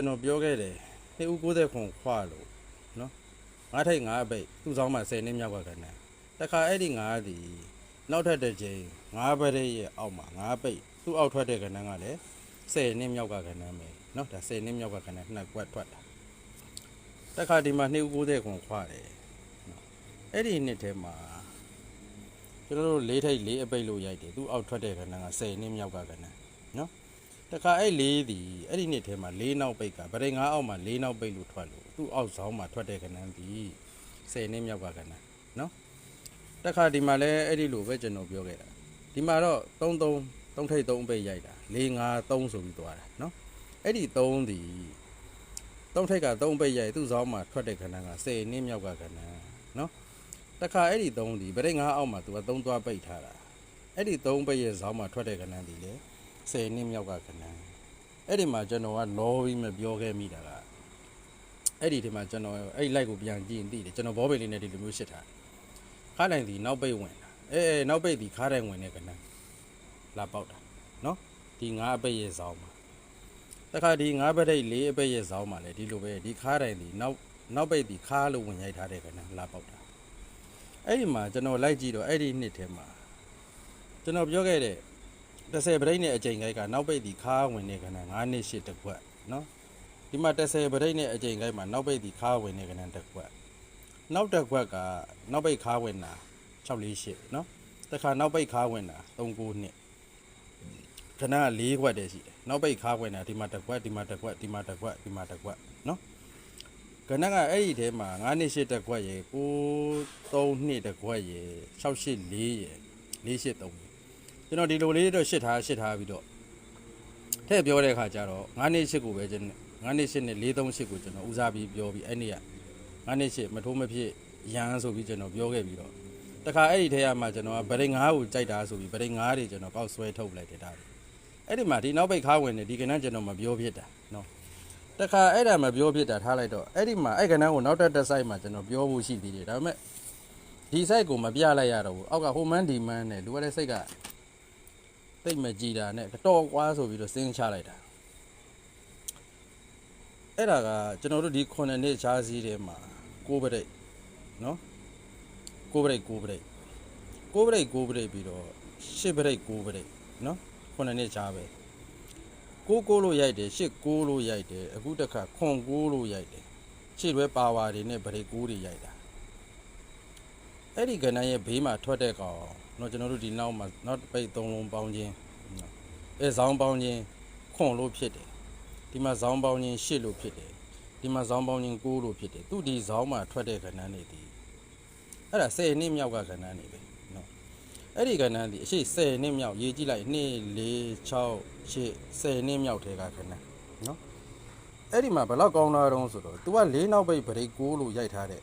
ကျွန်တော်ပြောခဲ့တယ်နှစ်ဦး60ခွန်ခွာလို့နော်ငါးထိတ်ငါးအပိတ်သူ့ဆောင်မှာ10နှစ်မြောက်ကကဏ္ဍတခါအဲ့ဒီငါးသည်နောက်ထပ်တစ်ချိန်ငါးပရိရဲ့အောက်မှာငါးပိတ်သူ့အောက်ထွက်တဲ့ကဏ္ဍကလည်း10နှစ်မြောက်ကကဏ္ဍပဲနော်ဒါ10နှစ်မြောက်ကကဏ္ဍနှစ်ကွက်ထွက်တာတခါဒီမှာနှစ်ဦး60ခွန်ခွာတယ်နော်အဲ့ဒီနှစ်ထဲမှာကျွန်တော်တို့လေးထိတ်လေးအပိတ်လို့ရိုက်တယ်သူ့အောက်ထွက်တဲ့ကဏ္ဍက10နှစ်မြောက်ကကဏ္ဍနော် တခါအဲ့လေးဒီအဲ့ဒီနှစ်ထဲမှာလေးနောက်ပိတ်ကဗရိတ်ငါးအောက်မှာလေးနောက်ပိတ်လို့ထွက်လို့သူ့အောက်ဆောင်မှာထွက်တဲ့ကဏ္ဍဒီ10နှစ်မြောက်ကကဏ္ဍနော်တခါဒီမှာလည်းအဲ့ဒီလိုပဲကျွန်တော်ပြောခဲ့တာဒီမှာတော့3 3 3ထိပ်3ပိတ်ရိုက်တာ4 5 3ဆိုပြီးသွားတာနော်အဲ့ဒီ3ဒီ3ထိပ်က3ပိတ်ရိုက်သူ့ဆောင်မှာထွက်တဲ့ကဏ္ဍက10နှစ်မြောက်ကကဏ္ဍနော်တခါအဲ့ဒီ3ဒီဗရိတ်ငါးအောက်မှာသူက3သွားပိတ်ထားတာအဲ့ဒီ3ပိတ်ရဲ့ဆောင်မှာထွက်တဲ့ကဏ္ဍဒီလေ 10နှစ်မြောက်ကခဏအဲ့ဒီမှာကျွန်တော်ကလောပြီးမပြောခဲ့မိတာကအဲ့ဒီဒီမှာကျွန်တော်အဲ့ light ကိုပြန်ကြည့်ရင်သိတယ်ကျွန်တော်ဘောပေလေးနဲ့ဒီလိုမျိုးရှစ်ထားခါတိုင်းဒီနောက်ပိတ်ဝင်တာအဲအဲနောက်ပိတ်ဒီခါတိုင်းဝင်နေခဏလာပေါက်တာနော်ဒီငါးအပိတ်ရဲ့ဇောင်းမှာတခါဒီငါးပိတ်လေးအပိတ်ရဲ့ဇောင်းမှာလည်းဒီလိုပဲဒီခါတိုင်းဒီနောက်နောက်ပိတ်ဒီခါလို့ဝင်ရိုက်ထားတဲ့ခဏလာပေါက်တာအဲ့ဒီမှာကျွန်တော်လိုက်ကြည့်တော့အဲ့ဒီနှစ်ထဲမှာကျွန်တော်ပြောခဲ့တဲ့ 30ပရိတ်နဲ့အချိန်ခိုက်ကနောက်ပိတ်ဒီခါဝင်နေကန9နှစ်ရှစ်တစ်ခွက်နော်ဒီမှာ30ပရိတ်နဲ့အချိန်ခိုက်မှာနောက်ပိတ်ဒီခါဝင်နေကနတစ်ခွက်နောက်တစ်ခွက်ကနောက်ပိတ်ခါဝင်တာ648နော်တခါနောက်ပိတ်ခါဝင်တာ39နှစ်ခဏ4ခွက်တည်းရှိတယ်နောက်ပိတ်ခါဝင်တာဒီမှာတစ်ခွက်ဒီမှာတစ်ခွက်ဒီမှာတစ်ခွက်ဒီမှာတစ်ခွက်နော်ကနကအဲ့ဒီထဲမှာ9နှစ်ရှစ်တစ်ခွက်ရေ9 3နှစ်တစ်ခွက်ရေ684ရေ483 ကျွန်တော်ဒီလိုလေးတော့ရှစ်ထားရှစ်ထားပြီးတော့ထည့်ပြောတဲ့အခါကျတော့9နှစ်ရှစ်ကိုပဲကျွန်တော်9နှစ်ရှစ်နဲ့438ကိုကျွန်တော်ဦးစားပြီးပြောပြီးအဲ့နေ့က9နှစ်ရှစ်မထိုးမဖြစ်ရန်ဆိုပြီးကျွန်တော်ပြောခဲ့ပြီးတော့တခါအဲ့ဒီထဲကမှကျွန်တော်ကဗရိတ်9ကိုကြိုက်တာဆိုပြီးဗရိတ်9တွေကျွန်တော်ပေါက်ဆွဲထုတ်လိုက်တယ်ဒါပဲအဲ့ဒီမှာဒီနောက်ပိတ်ခါဝင်နေဒီကနန်းကျွန်တော်မပြောဖြစ်တာနော်တခါအဲ့ဒါမပြောဖြစ်တာထားလိုက်တော့အဲ့ဒီမှာအဲ့ကနန်းကိုနောက်တက်တက်ဆိုင်မှာကျွန်တော်ပြောဖို့ရှိသေးတယ်ဒါပေမဲ့ဒီ site ကိုမပြလိုက်ရတော့ဘူးအောက်ကဟိုမန်းဒီမန်းနဲ့လူရတဲ့စိတ်က တိတ်မကြည်တာနဲ့တော်ကွာဆိုပြီးတော့စင်းချလိုက်တာအဲ့ဒါကကျွန်တော်တို့ဒီ9နှစ်ချားစည်းထဲမှာ6ပရိတ်နော်6ပရိတ်6ပရိတ်6ပရိတ်6ပရိတ်ပြီးတော့10ပရိတ်6ပရိတ်နော်9နှစ်ချားပဲ6 6လို့ရိုက်တယ်10 6လို့ရိုက်တယ်အခုတစ်ခါခွန်6လို့ရိုက်တယ်ရှေ့တွဲပါဝါတွေနဲ့ပရိတ်6တွေရိုက်တာ အဲ့ဒီကဏ္ဍရဲ့ဘေးမှာထွက်တဲ့ကောင်တော့ကျွန်တော်တို့ဒီနောက်မှာနောက်ပိတ်သုံးလုံးပေါင်းခြင်းနော်အဲဇောင်းပေါင်းခြင်းခွန်လို့ဖြစ်တယ်ဒီမှာဇောင်းပေါင်းခြင်းရှစ်လို့ဖြစ်တယ်ဒီမှာဇောင်းပေါင်းခြင်း9လို့ဖြစ်တယ်သူဒီဇောင်းမှာထွက်တဲ့ကဏ္ဍတွေဒီအဲ့ဒါ10နှစ်မြောက်ကကဏ္ဍတွေပဲနော်အဲ့ဒီကဏ္ဍဒီအရှိ10နှစ်မြောက်ရေးကြည့်လိုက်2 4 6 8 10နှစ်မြောက်ထဲကကဏ္ဍနော်အဲ့ဒီမှာဘယ်လောက်ကောင်းလာတော့ဆိုတော့ तू က၄နောက်ပိတ်ဗရိတ်6လို့ရိုက်ထားတဲ့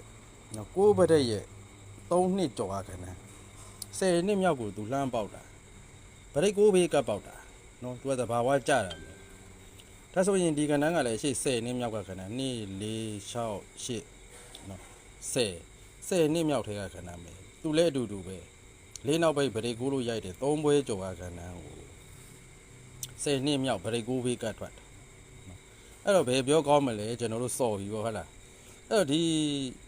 နော်6ဗရိတ်ရဲ့ 3နှစ်ကျော်ကကဏ္ဍဆယ်နှစ်မြောက်ကိုသူလှမ်းပေါက်တာဗရိတ်ကိုဘေးကပ်ပေါက်တာနော်သူကသဘာဝကြတာပဲဒါဆိုရင်ဒီကဏ္ဍကလည်းရှေ့ဆယ်နှစ်မြောက်ကကဏ္ဍ2 4 6 8နော်ဆယ်ဆယ်နှစ်မြောက်ထဲကကဏ္ဍပဲသူလည်းအတူတူပဲလေးနောက်ပိတ်ဗရိတ်ကိုလို့ရိုက်တယ်သုံးပွဲကျော်ကကဏ္ဍကိုဆယ်နှစ်မြောက်ဗရိတ်ကိုဘေးကပ်ထွက်တာနော်အဲ့တော့ဘယ်ပြောကောင်းမလဲကျွန်တော်တို့စော်ပြီးပေါ့ဟုတ်လား အဲ့တော့ဒီ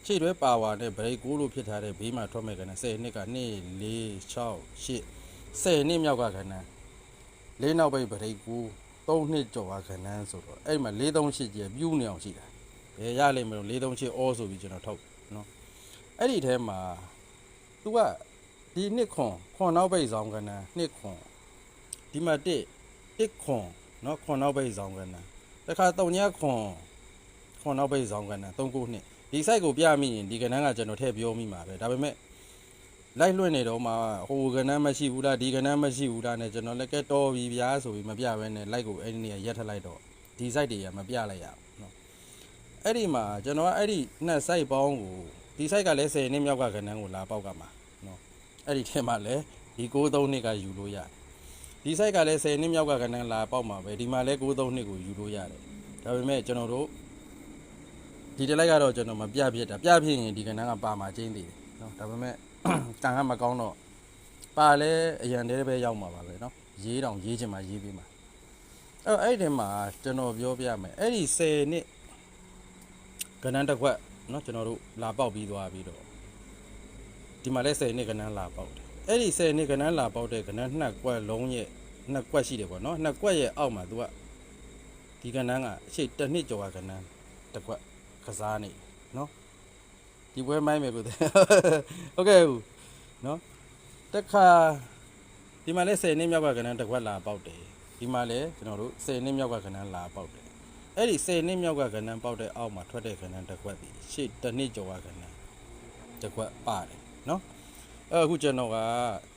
ခြေတွဲပါဝါနဲ့ဗရိတ်ကိုလို့ဖြစ်ထားတဲ့ဘေးမှာထွက်မဲ့ကဏ္ဍ10နှစ်က2 4 6 8 10နှစ်မြောက်ကကဏ္ဍလေးနောက်ပိတ်ဗရိတ်ကို3နှစ်ကျော်ကကဏ္ဍဆိုတော့အဲ့မှာ438ကျပြူးနေအောင်ရှိတာဘယ်ရလိမ့်မလို့438အောဆိုပြီးကျွန်တော်ထုတ်နော်အဲ့ဒီထဲမှာ तू ကဒီနှစ်ခွန်ခွန်နောက်ပိတ်ဆောင်ကဏ္ဍနှစ်ခွန်ဒီမှာ1 1ခွန်နော်ခွန်နောက်ပိတ်ဆောင်ကဏ္ဍတခါ3ညခွန် ခွန်နောက်ပိတ်ဆောင်ကဏ္ဍ3ခုနှစ်ဒီ site ကိုပြမိရင်ဒီကဏ္ဍကကျွန်တော်ထည့်ပြောမိမှာပဲဒါပေမဲ့လိုက်လွှင့်နေတော့မှဟိုကဏ္ဍမရှိဘူးလားဒီကဏ္ဍမရှိဘူးလားနဲ့ကျွန်တော်လည်းကဲတော်ပြီဗျာဆိုပြီးမပြဘဲနဲ့ like ကိုအဲ့ဒီနေရာရက်ထလိုက်တော့ဒီ site တွေကမပြလိုက်ရဘူးเนาะအဲ့ဒီမှာကျွန်တော်ကအဲ့ဒီနှစ် site ပေါင်းကိုဒီ site ကလည်း10နှစ်မြောက်ကကဏ္ဍကိုလာပေါက်ကမှာเนาะအဲ့ဒီထဲမှာလည်းဒီ63နှစ်ကယူလို့ရတယ်ဒီ site ကလည်း10နှစ်မြောက်ကကဏ္ဍလာပေါက်မှာပဲဒီမှာလည်း63နှစ်ကိုယူလို့ရတယ်ဒါပေမဲ့ကျွန်တော်တို့ ဒီတလိုက်ကတော့ကျွန်တော်မပြဖြစ်တာပြဖြစ်ရင်ဒီကဏ္ဍကပါမှာချင်းသေးတယ်နော်ဒါပေမဲ့တန်ကမကောင်းတော့ပါလဲအရန်တဲပဲရောက်မှာပါပဲနော်ရေးတောင်ရေးချင်မှရေးပြီးမှာအဲ့အဲ့ဒီမှာကျွန်တော်ပြောပြမယ်အဲ့ဒီ10နှစ်ကဏ္ဍတစ်ခွက်နော်ကျွန်တော်တို့လာပေါက်ပြီးသွားပြီးတော့ဒီမှာလဲ10နှစ်ကဏ္ဍလာပေါက်တယ်အဲ့ဒီ10နှစ်ကဏ္ဍလာပေါက်တဲ့ကဏ္ဍနှစ်ကွက်လုံးရဲ့နှစ်ကွက်ရှိတယ်ပေါ့နော်နှစ်ကွက်ရဲ့အောက်မှာသူကဒီကဏ္ဍကအရှိတ်တစ်နှစ်ကျော်ကကဏ္ဍတစ်ကွက် ကစားနေနော်ဒီပွဲမိုင်းမယ်လို့ဟုတ်ကဲ့ဟုတ်နော်တက်ခါဒီမှာလဲ10နှစ်မြောက်ကကဏ္ဍတစ်ခွက်လာပေါက်တယ်ဒီမှာလဲကျွန်တော်တို့10နှစ်မြောက်ကကဏ္ဍလာပေါက်တယ်အဲ့ဒီ10နှစ်မြောက်ကကဏ္ဍပေါက်တဲ့အောက်မှာထွက်တဲ့ကဏ္ဍတစ်ခွက်ဒီရှေ့တစ်နှစ်ကျော်ကကဏ္ဍတစ်ခွက်ပါတယ်နော်အခုကျွန်တော်က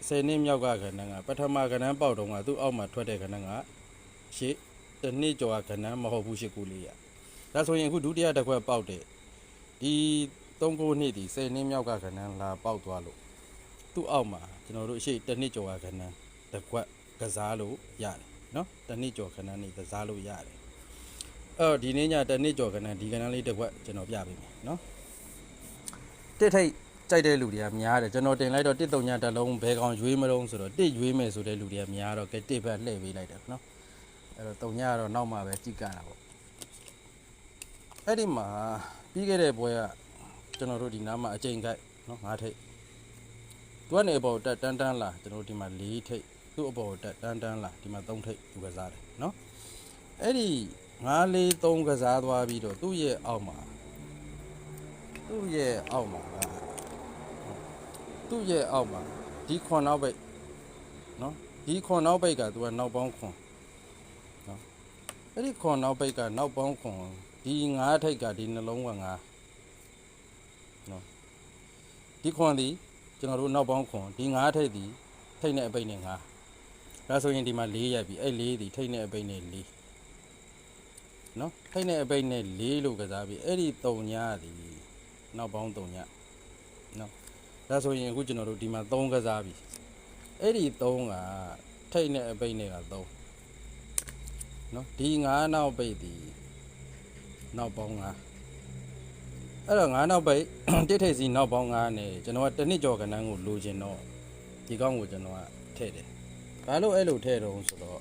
10နှစ်မြောက်ကကဏ္ဍကပထမကဏ္ဍပေါက်တုန်းကသူ့အောက်မှာထွက်တဲ့ကဏ္ဍကရှေ့တစ်နှစ်ကျော်ကကဏ္ဍမဟုတ်ဘူးရှေ့ကူလေးရ ဒါဆိုရင်အခုဒုတိယတစ်ခွက်ပေါက်တဲ့ဒီ3ခုနှစ်ဒီ10နှစ်မြောက်ကကဏ္ဍလာပေါက်သွားလို့သူ့အောက်မှာကျွန်တော်တို့ရှေ့တစ်နှစ်ကျော်ကကဏ္ဍတစ်ခွက်ကစားလို့ရတယ်နော်တနစ်ကျော်ခဏနေကစားလို့ရတယ်အဲ့တော့ဒီနေ့ညတနစ်ကျော်ခဏဒီခဏလေးတစ်ခွက်ကျွန်တော်ပြပေးမယ်နော်တစ်ထိတ်ကြိုက်တဲ့လူတွေကများတယ်ကျွန်တော်တင်လိုက်တော့တစ်တုံညတစ်လုံးဘဲကောင်ရွေးမလုံးဆိုတော့တစ်ရွေးမယ်ဆိုတဲ့လူတွေကများတော့ကဲတစ်ဘက်လှည့်ပေးလိုက်တယ်နော်အဲ့တော့တုံညကတော့နောက်မှပဲကြည့်ကြတာပေါ့ အဲ့ဒီမှာပြီးခဲ့တဲ့ပွဲကကျွန်တော်တို့ဒီနားမှာအချိန်ခိုက်နော်ငါးထိတ်သူကနေအပေါ်တက်တန်းတန်းလာကျွန်တော်တို့ဒီမှာ၄ထိတ်သူ့အပေါ်တက်တန်းတန်းလာဒီမှာ၃ထိပ်သူကစားတယ်နော်အဲ့ဒီ9 4 3ကစားသွားပြီးတော့သူ့ရဲ့အောက်မှာသူ့ရဲ့အောက်မှာသူ့ရဲ့အောက်မှာဒီခွန်နောက်ပိတ်နော်ဒီခွန်နောက်ပိတ်ကသူကနောက်ပေါင်းခွန်နော်အဲ့ဒီခွန်နောက်ပိတ်ကနောက်ပေါင်းခွန် ဒီ9ထိပ်ကဒီနှလုံးက9နော်ဒီခွန်ဒီကျွန်တော်တို့နောက်ပေါင်းခွန်ဒီ9ထိပ်ဒီထိပ်နဲ့အပိတ်နဲ့9ဒါဆိုရင်ဒီမှာ4ရိုက်ပြီအဲ့4ဒီထိတ်နဲ့အပိတ်နဲ့4နော်ထိတ်နဲ့အပိတ်နဲ့4လို့ကစားပြီအဲ့ဒီ3ညဒီနောက်ပေါင်း3ညနော်ဒါဆိုရင်အခုကျွန်တော်တို့ဒီမှာ3ကစားပြီအဲ့ဒီ3ကထိတ်နဲ့အပိတ်နဲ့က3နော်ဒီ9နောက်ပိတ်ဒီ နောက်ပေါင်း9အဲ့တော့9နောက်ပိတ်တစ်ထိတ်စီနောက်ပေါင်း9နဲ့ကျွန်တော်ကတစ်နှစ်ကျော်ကဏ္ဍကိုလိုချင်တော့ဒီကောင်းကိုကျွန်တော်ကထည့်တယ်ဘာလို့အဲ့လိုထည့်တော့ဆိုတော့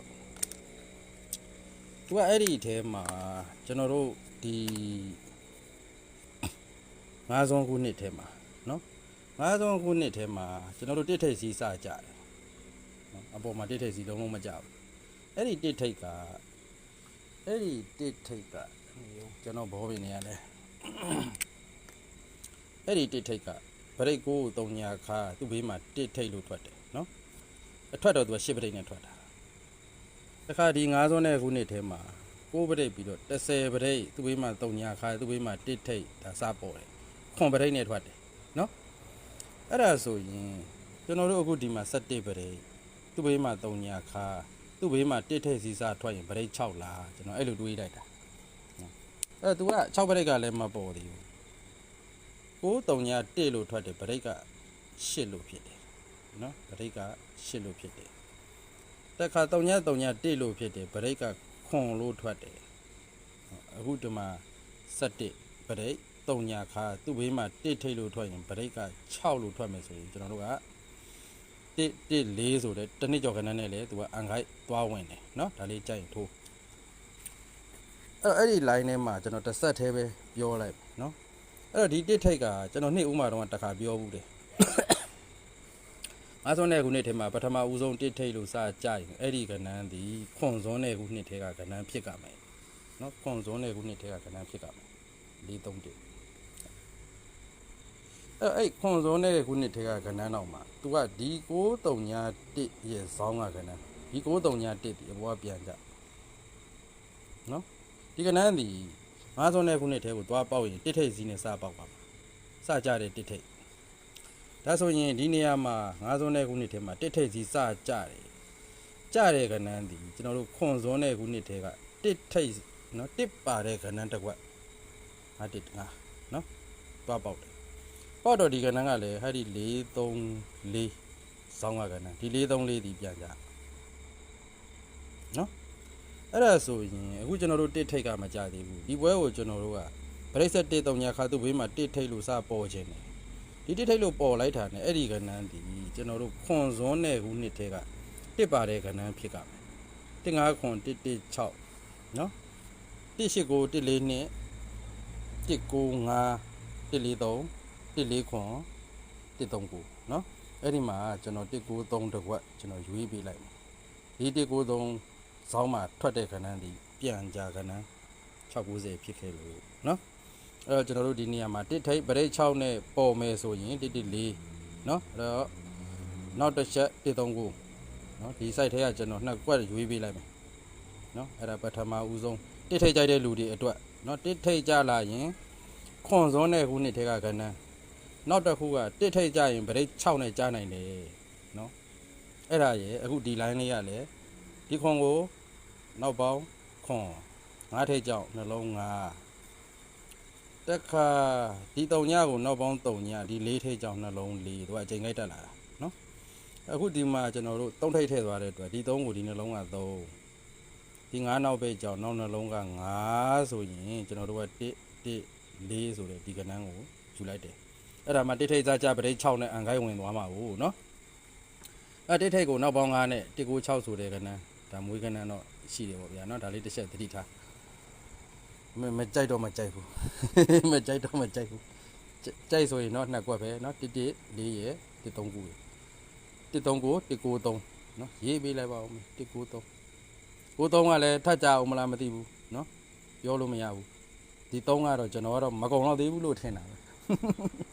သူကအဲ့ဒီအဲမှာကျွန်တော်တို့ဒီငါးစုံခုနှစ်ထဲမှာနော်ငါးစုံခုနှစ်ထဲမှာကျွန်တော်တို့တစ်ထိပ်စီးစကြတယ်နော်အပေါ်မှာတစ်ထိပ်စီးလုံးလုံးမကြဘူးအဲ့ဒီတစ်ထိပ်ကအဲ့ဒီတစ်ထိပ်က ကျွန်တော်ဘောပင်နေရလဲအဲ့ဒီတစ်ထိပ်ကဗရိတ်ကို3ညာခါသူ့ဘေးမှာတစ်ထိပ်လို့ထွက်တယ်နော်အထွက်တော့သူက10ပရိတ်နဲ့ထွက်တာတခါဒီ9စွန်းတဲ့ခုနှစ်ထဲမှာ9ပရိတ်ပြီးတော့10ပရိတ်သူ့ဘေးမှာ3ညာခါသူ့ဘေးမှာ1ထိတ်ဒါစပေါ်တယ်ခွန်ပရိတ်နဲ့ထွက်တယ်နော်အဲ့ဒါဆိုရင်ကျွန်တော်တို့အခုဒီမှာ17ပရိတ်သူ့ဘေးမှာ3ညာခါသူ့ဘေးမှာ1ထိတ်စီစထွက်ရင်ပရိတ်6လားကျွန်တော်အဲ့လိုတွေးလိုက်တာ နော်အဲ့သူက6ပရိတ်ကလည်းမပေါ်သေးဘူး9 3ညာ1လို့ထွက်တယ်ပရိတ်က8လို့ဖြစ်တယ်နော်ဗရိတ်က8လို့ဖြစ်တယ်တက်ခါ3ည3ည1လို့ဖြစ်တယ်ဗရိတ်ကခွန်လို့ထွက်တယ်အခုဒီမှာ7ဗရိတ်3ညခါသူ့ဘေးမှာ1ထိတ်လို့ထွက်ရင်ဗရိတ်က6လို့ထွက်မယ်ဆိုရင်ကျွန်တော်တို့က1 1 4ဆိုတဲ့တစ်နှစ်ကျော်ခဏနဲ့လေသူကအန်ခိုက်သွားဝင်တယ်နော်ဒါလေးကြိုက်ရင်ထိုး အဲ့အဲ့ဒီ line ထဲမှာကျွန်တော်တစ်ဆက်သေးပဲပြောလိုက်နော်အဲ့တော့ဒီတစ်ထိတ်ကကျွန်တော်နှစ်ဥမာတော့တစ်ခါပြောဘူးတယ်ငါးစွန်းတဲ့ခုနှစ်ထဲမှာပထမဦးဆုံးတစ်ထိတ်လို့စကြရင်အဲ့ဒီကဏ္ဍန်ဒီခွန်စွန်းတဲ့ခုနှစ်ထဲကကဏ္ဍန်ဖြစ်ကမယ်နော်ခွန်စွန်းတဲ့ခုနှစ်ထဲကကဏ္ဍန်ဖြစ်ကမယ်၄၃တစ်အဲ့အဲ့ခွန်စွန်းတဲ့ခုနှစ်ထဲကကဏ္ဍန်တော့မှာ तू ကဒီ6 3ညာ1ရဲ့ဇောင်းကကဏ္ဍန်ဒီ6 3ညာ1ဒီအပေါ်ကပြန်ကြနော် ဒီကဏ္ဍန်ဒီငါးစွန်းတဲ့ခုနှစ်ထဲကိုသွားပေါက်ရင်တစ်ထိတ်စီးနဲ့စပေါက်ပါမှာစကြတဲ့တစ်ထိတ်ဒါဆိုရင်ဒီနေရာမှာငါးစွန်းတဲ့ခုနှစ်ထဲမှာတစ်ထိပ်စီစကြတယ်ကြတဲ့ကဏ္ဍန်ဒီကျွန်တော်တို့ခွန်စွန်းတဲ့ခုနှစ်ထဲကတစ်ထိပ်နော်တစ်ပါတဲ့ကဏ္ဍန်တစ်ခွက်ငါတစ်ငါနော်သွားပေါက်တယ်ပေါက်တော့ဒီကဏ္ဍန်ကလည်းဟာဒီ4 3 4ဆောင်းကကဏ္ဍန်ဒီ4 3 4ဒီပြန်ကြနော် အဲ့ဒါဆိုရင်အခုကျွန်တော်တို့တစ်ထိပ်ကမကြသေးဘူးဒီပွဲကိုကျွန်တော်တို့ကဗရိတ်ဆက်တစ်3ညာခါသူ့ဘေးမှာတစ်ထိပ်လို့စပေါ်ခြင်းတယ်ဒီတိထိတ်လို့ပေါ်လိုက်တာနဲ့အဲ့ဒီကဏ္ဍန်ဒီကျွန်တော်တို့ခွန်စွန်းတဲ့ခုနှစ်ထဲကတစ်ပါတဲ့ကဏ္ဍန်ဖြစ်ကမယ်တစ်ငါခွန်တစ်တစ်6နော်189 142 195 143 143 139နော်အဲ့ဒီမှာကျွန်တော်193တစ်ခွက်ကျွန်တော်ရွေးပေးလိုက်မယ်ဒီ193 ဇောင်းမှာထွက်တဲ့ခဏန်းဒီပြန်ကြခဏန်း690ဖြစ်ခဲ့လို့နော်အဲ့တော့ကျွန်တော်တို့ဒီနေရာမှာတစ်ထိပ်ပရိတ်6နဲ့ပေါ်မယ်ဆိုရင်114နော်အဲ့တော့နောက်တစ်ချက်139နော်ဒီ site ထဲကကျွန်တော်နှစ်ကွက်ရွေးပေးလိုက်မယ်နော်အဲ့ဒါပထမဦးဆုံးတစ်ထိပ်ကြိုက်တဲ့လူတွေအတွက်နော်တစ်ထိပ်ကြလာရင်ခွန်စောနဲ့ခုနှစ်ထဲကခဏန်းနောက်တစ်ခုကတစ်ထိတ်ကြရင်ဗရိတ်6နဲ့ကြားနိုင်တယ်နော်အဲ့ဒါရယ်အခုဒီ line လေးရလေဒီခွန်ကို နောက်ပေါင်းခွန်ငါးထိပ်ကြောင့်နှလုံးငါးတက်ခါဒီတုံညကိုနောက်ပေါင်းတုံညဒီလေးထိပ်ကြောင့်နှလုံးလေးတို့အချိန်လိုက်တက်လာတာနော်အခုဒီမှာကျွန်တော်တို့သုံးထိပ်ထည့်သွားတဲ့အတွက်ဒီသုံးကိုဒီနှလုံးကသုံးဒီငါးနောက်ပဲကြောင့်နောက်နှလုံးကငါးဆိုရင်ကျွန်တော်တို့က1 1 4ဆိုတဲ့ဒီကဏ္ဍကိုယူလိုက်တယ်အဲ့ဒါမှတိထိတ်စားကြပရိ6နဲ့အန်ခိုင်းဝင်သွားမှာကိုနော်အဲ့တိထိတ်ကိုနောက်ပေါင်း9နဲ့1966ဆိုတဲ့ကဏ္ဍဒါမွေးကဏ္ဍတော့ ရှိတယ်ပေါ့ဗျာเนาะဒါလေးတစ်ချက်သတိထားမမကြိုက်တော့မကြိုက်ဘူး မကြိုက်တော့မကြိုက်ဘူးကြိုက်ကြိုက်ဆိုရင်เนาะနှစ်ကွက်ပဲเนาะ1 1 4ရယ်139ရယ်139 193เนาะရေးပေးလိုက်ပါဦးမယ်193 93ကလည်းထပ်ကြအောင်မလားမသိဘူးเนาะပြောလို့မရဘူးဒီ3ကတော့ကျွန်တော်ကတော့မကုံတော့သေးဘူးလို့ထင်တာပဲ